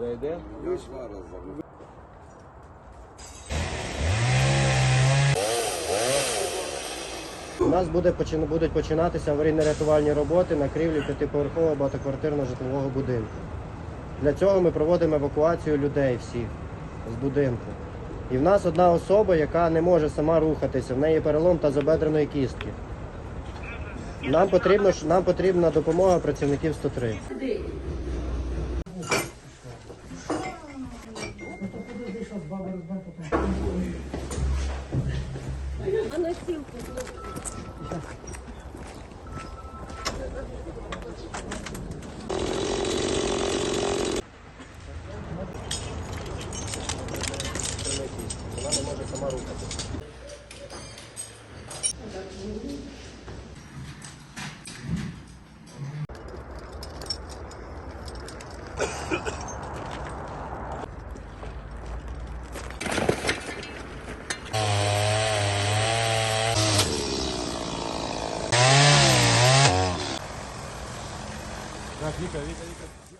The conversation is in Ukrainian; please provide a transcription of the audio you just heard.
Де йде? Вийшла разом. У нас буде будуть починатися аварійно-рятувальні роботи на крівлі п'ятиповерхового багатоквартирного житлового будинку. Для цього ми проводимо евакуацію людей всіх з будинку. І в нас одна особа, яка не може сама рухатися, в неї перелом тазобедреної кістки. Нам потрібно, нам потрібна допомога працівників 103. А носилку Вона не може сама рухатися. No, dica, dica, dica.